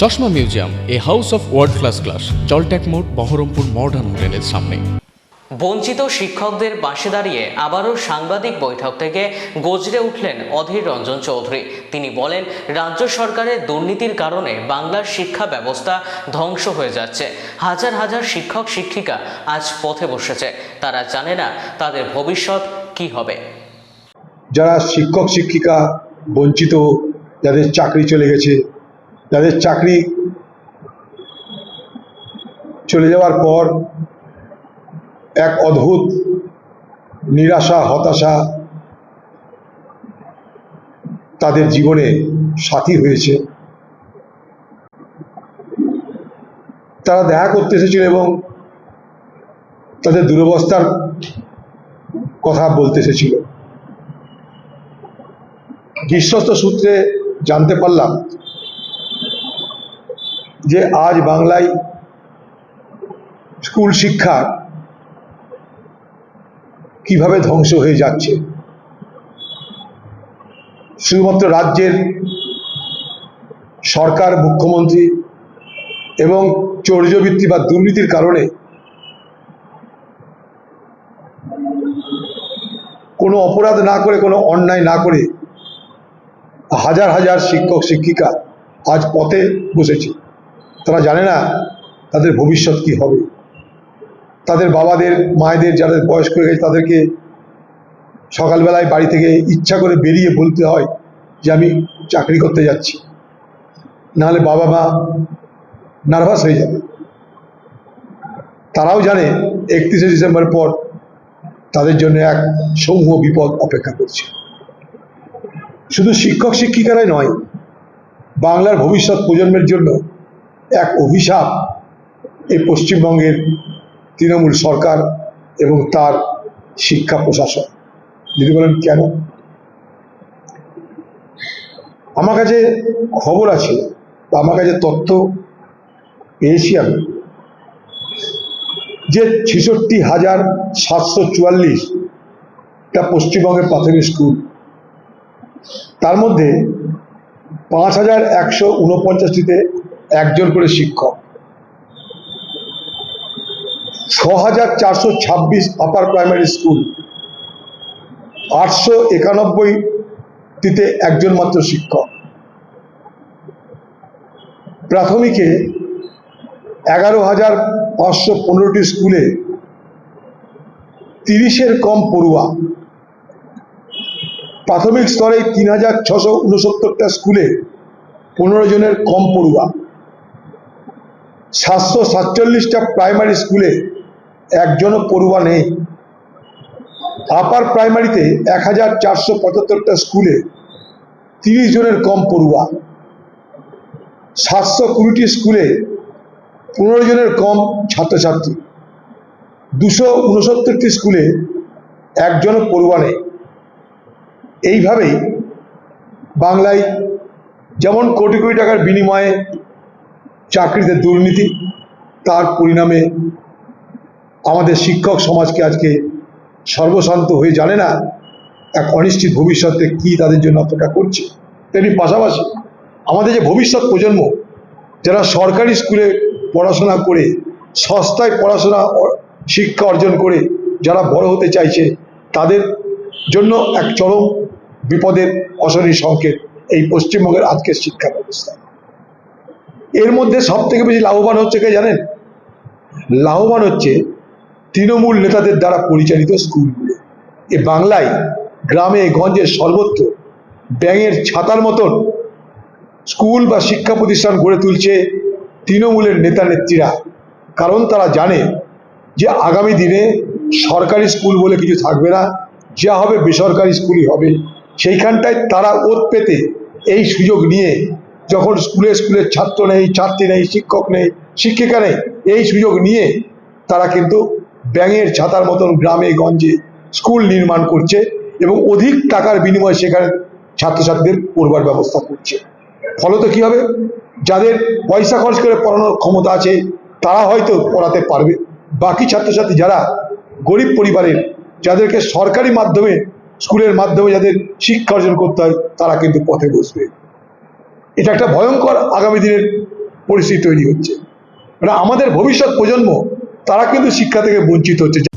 চশমা museum A house of world class class জলট্যাক মোড় Baharampur modern হোটেলের সামনে। বঞ্চিত শিক্ষকদের পাশে দাঁড়িয়ে আবারও সাংবাদিক বৈঠক থেকে গজরে উঠলেন অধীর রঞ্জন চৌধুরী। তিনি বলেন রাজ্য সরকারের দুর্নীতির কারণে বাংলার শিক্ষা ব্যবস্থা ধ্বংস হয়ে যাচ্ছে। হাজার হাজার শিক্ষক শিক্ষিকা আজ পথে বসেছে। তারা জানে না তাদের ভবিষ্যৎ কি হবে। যারা শিক্ষক শিক্ষিকা বঞ্চিত যাদের চাকরি চলে গেছে যাদের চাকরি চলে যাওয়ার পর এক অদ্ভুত নিরাশা, হতাশা তাদের জীবনে সাথী হয়েছে। তারা দেখা করতে এসেছিল এবং তাদের দুরবস্থার কথা বলতে এসেছিল। বিশ্বস্ত সূত্রে জানতে পারলাম যে আজ বাংলায় স্কুল শিক্ষা কীভাবে ধ্বংস হয়ে যাচ্ছে? শুধুমাত্র রাজ্যের সরকার, মুখ্যমন্ত্রী এবং চৌর্যবৃত্তি বা দুর্নীতির কারণে কোনো অপরাধ না করে, কোনো অন্যায় না করে হাজার হাজার শিক্ষক, শিক্ষিকা আজ পথে বসেছে। তারা জানে না তাদের ভবিষ্যৎ কি হবে। তাদের বাবাদের, মায়েদের যাদের বয়স্ক হয়ে গেছে, তাদেরকে সকালবেলায় বাড়ি থেকে ইচ্ছা করে বেরিয়ে বলতে হয় যে আমি চাকরি করতে যাচ্ছি। নাহলে বাবা মা নার্ভাস হয়ে যাবে। তারাও জানে একত্রিশে ডিসেম্বর পর তাদের জন্য এক সমূহ বিপদ অপেক্ষা করছে। শুধু শিক্ষক শিক্ষিকারাই নয়, বাংলার ভবিষ্যৎ প্রজন্মের জন্য এক অভিশাপ এই পশ্চিমবঙ্গের তৃণমূল সরকার এবং তার শিক্ষা প্রশাসন। যদি বলেন, কেন? আমার কাছে খবর আছে বা আমার কাছে তথ্য পেয়েছি আমি যে ছেষট্টি হাজার সাতশো চুয়াল্লিশটা পশ্চিমবঙ্গের প্রাথমিক স্কুল, তার মধ্যে পাঁচ হাজার একশো উনপঞ্চাশটিতে একজন করে শিক্ষক। ছ হাজার চারশো ছাব্বিশ আপার প্রাইমারি স্কুল আটশো একানব্বইটিতে একজন মাত্র শিক্ষক। প্রাথমিকে এগারো হাজার পাঁচশো পনেরোটি স্কুলে তিরিশের কম পড়ুয়া। প্রাথমিক স্তরে তিন হাজার ছশো উনসত্তরটা স্কুলে পনেরো জনের কম পড়ুয়া। সাতশো সাতচল্লিশটা প্রাইমারি স্কুলে একজনও পড়ুয়া নেই। আপার প্রাইমারিতে এক হাজার চারশো পঁচাত্তরটা স্কুলে তিরিশ জনের কম পড়ুয়া। সাতশো কুড়িটি স্কুলে পনেরো জনের কম ছাত্রছাত্রী। দুশো উনসত্তরটি স্কুলে একজনও পড়ুয়া নেই। এইভাবেই বাংলায় যেমন কোটি কোটি টাকার বিনিময়ে চাকরিতে দুর্নীতি, তার পরিণামে আমাদের শিক্ষক সমাজকে আজকে সর্বশান্ত হয়ে জানে না, এক অনিশ্চিত ভবিষ্যতে কি তাদের জন্য অপেক্ষা করছে। তেমনি পাশাপাশি আমাদের যে ভবিষ্যৎ প্রজন্ম, যারা সরকারি স্কুলে পড়াশোনা করে, সস্তায় পড়াশোনা শিক্ষা অর্জন করে, যারা বড় হতে চাইছে, তাদের জন্য এক চরম বিপদের অশনি সংকেত এই পশ্চিমবঙ্গের আজকের শিক্ষা ব্যবস্থা। এর মধ্যে সব থেকে বেশি লাভবান হচ্ছে কে জানেন? লাভবান হচ্ছে তৃণমূল নেতাদের দ্বারা পরিচালিত স্কুলগুলো। এ বাংলায়, গ্রামে, গঞ্জে সর্বত্র ব্যাঙের ছাতার মতন স্কুল বা শিক্ষা প্রতিষ্ঠান গড়ে তুলছে তৃণমূলের নেতা নেত্রীরা। কারণ তারা জানে যে আগামী দিনে সরকারি স্কুল বলে কিছু থাকবে না, যা হবে বেসরকারি স্কুলই হবে। সেইখানটায় তারা ওত পেতে এই সুযোগ নিয়ে যখন স্কুলে স্কুলে ছাত্র নেই, ছাত্রী নেই, শিক্ষক নেই, শিক্ষিকা নেই, এই সুযোগ নিয়ে তারা কিন্তু ব্যাঙের ছাতার মতন গ্রামে, গঞ্জে স্কুল নির্মাণ করছে এবং অধিক টাকার বিনিময়ে সেখানে ছাত্রছাত্রীদের পড়বার ব্যবস্থা করছে। ফলত কি হবে? যাদের পয়সা খরচ করে পড়ানোর ক্ষমতা আছে, তারা হয়তো পড়াতে পারবে। বাকি ছাত্রছাত্রী যারা গরিব পরিবারের, যাদেরকে সরকারি মাধ্যমে, স্কুলের মাধ্যমে যাদের শিক্ষা অর্জন করতে হয়, তারা কিন্তু পথে বসবে। এটা একটা ভয়ঙ্কর আগামী দিনের পরিস্থিতি তৈরি হচ্ছে। মানে আমাদের ভবিষ্যৎ প্রজন্ম, তারা কিন্তু শিক্ষা থেকে বঞ্চিত হচ্ছে।